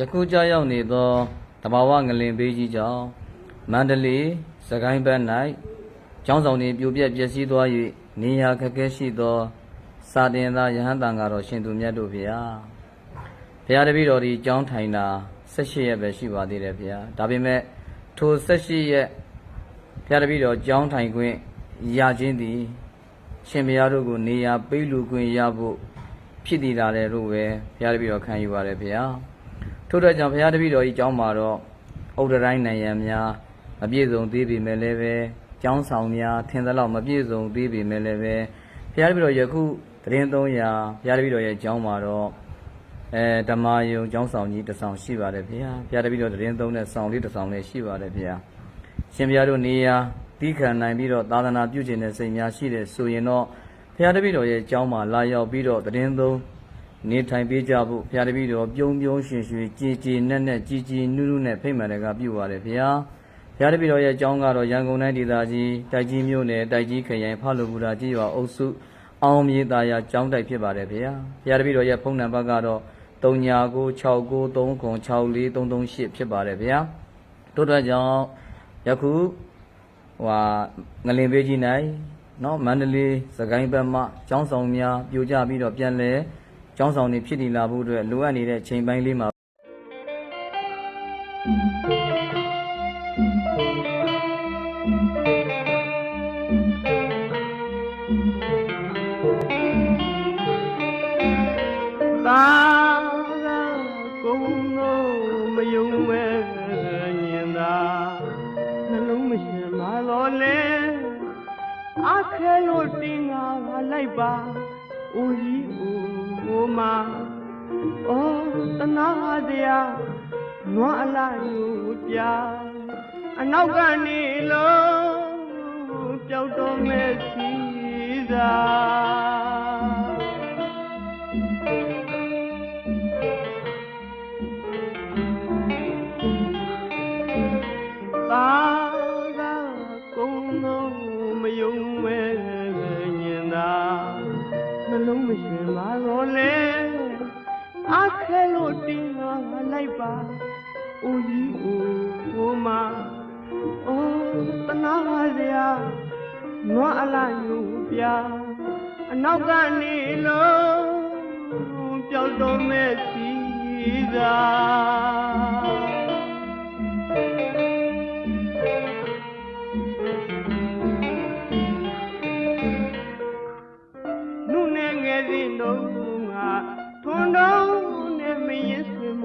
ယခုကြောက်ရောက်နေသောတဘာဝငလင်ပေးကြီးကြောင့်မန္တလေးစကိုင်းဘက်၌ကျောင်းဆောင်တွင်ပြိုပြက်ပျက်စီးသွား၍နေရာခက်ခဲရှိသောစာတင်သားယဟန်တန်ကတော့ရှင်သူမြတ်တို့ဗျာဘုရားတပည့်တော်ဒီကျောင်းထိုင်တာ18ရက်ပဲရှိပါသေးတယ်ဗျာဒါပေမဲ့ထို18ရက်ဘုရားတပည့်တော်ကျောင်းထိုင်ခွင့်ရခြင်းသည်ရှင်ဘုရားတို့ကိုနေရာပေးလူခွင့်ရဖို့ဖြစ်တည်လာတယ်လို့ပဲဘုရားတပည့်တော်ခံယူပါတယ်ဗျာ ထို့အတွက်ကြောင့်ဘုရားတပည့်တော်ကြီးကျောင်းမှာတော့ဥဒ္ဒတိုင်းနိုင်ရန်များမပြည့်စုံသေးပေမဲ့လည်းပဲကျောင်းဆောင်များထင်သလောက်မပြည့်စုံသေးပေမဲ့လည်းပဲဘုရားတပည့်တော်ယခုသတင်း300ဘုရားတပည့်တော်ရဲ့ကျောင်းမှာတော့အဲဓမ္မယုံကျောင်းဆောင်ကြီးတစ်ဆောင်ရှိပါတယ်ဗျာဘုရားတပည့်တော်သတင်း3နဲ့ဆောင်လေးတစ်ဆောင်လည်းရှိပါတယ်ဗျာရှင်ဘုရားတို့နေရာပြီးခံနိုင်ပြီးတော့သာသနာပြုခြင်းတဲ့စိတ်များရှိတဲ့ဆိုရင်တော့ဘုရားတပည့်တော်ရဲ့ကျောင်းမှာလာရောက်ပြီးတော့သတင်း3 နေထိုင်ပေးကြဖို့ဘုရားတပည့်တော်ပြုံးပြုံးရွှင်ရွှင်ကြည်ကြည်နက်နက်ကြည်ကြည်နုနုနဲ့ဖိတ်မှန်တယ်ကပြုပါတယ်ဗျာဘုရားတပည့်တော်ရဲ့ကျောင်းကတော့ရန်ကုန်တိုင်းဒေသကြီးတိုက်ကြီးမြို့နယ်တိုက်ကြီးခရိုင်ဖလူပူရာကြီးရွာအုပ်စုအောင်မြေသားရကျောင်းတိုက်ဖြစ်ပါတယ်ဗျာဘုရားတပည့်တော်ရဲ့ဖုန်းနံပါတ်ကတော့3996936338ဖြစ်ပါတယ်ဗျာတို့တော့ကြောင့်ယခုဟွာငလင်ပေးကြီးနိုင်နော်မန္တလေးစကိုင်းဘက်မှကျောင်းဆောင်များပြိုကျပြီးတော့ပြန်လဲ ကျောင်းဆောင်နေဖြစ်တည်လာဖို့အတွက်လိုအပ်နေတဲ့ချိန်ပိုင်းလေးမှာသာကကုံလို့မယုံမဲ့ညင်သာနှလုံးမရှင်မတော်လဲအခဲလို့တင်ငါလိုက်ပါ ဦးကြီးဦးဟိုမှာအော်တနာတရားနွားအလားယူပြအနောက်ကနေလို့ပျောက်တော့မဲ့စီသာသာသာကုံလုံးမယုံမဲ့ညင်သာနှ လုံးမရှင်ပါတော့လေအခဲလို့တင်းငါလိုက်ပါဦးကြီးဦးဟိုမှာအိုးတနာစရာနွားအလားယူပြအနောက်ကနေလို့ပျောက်တော့မဲ့စီသာ သည်နှုံးငါထွန်းတော်နဲ့မရင်စွင်မ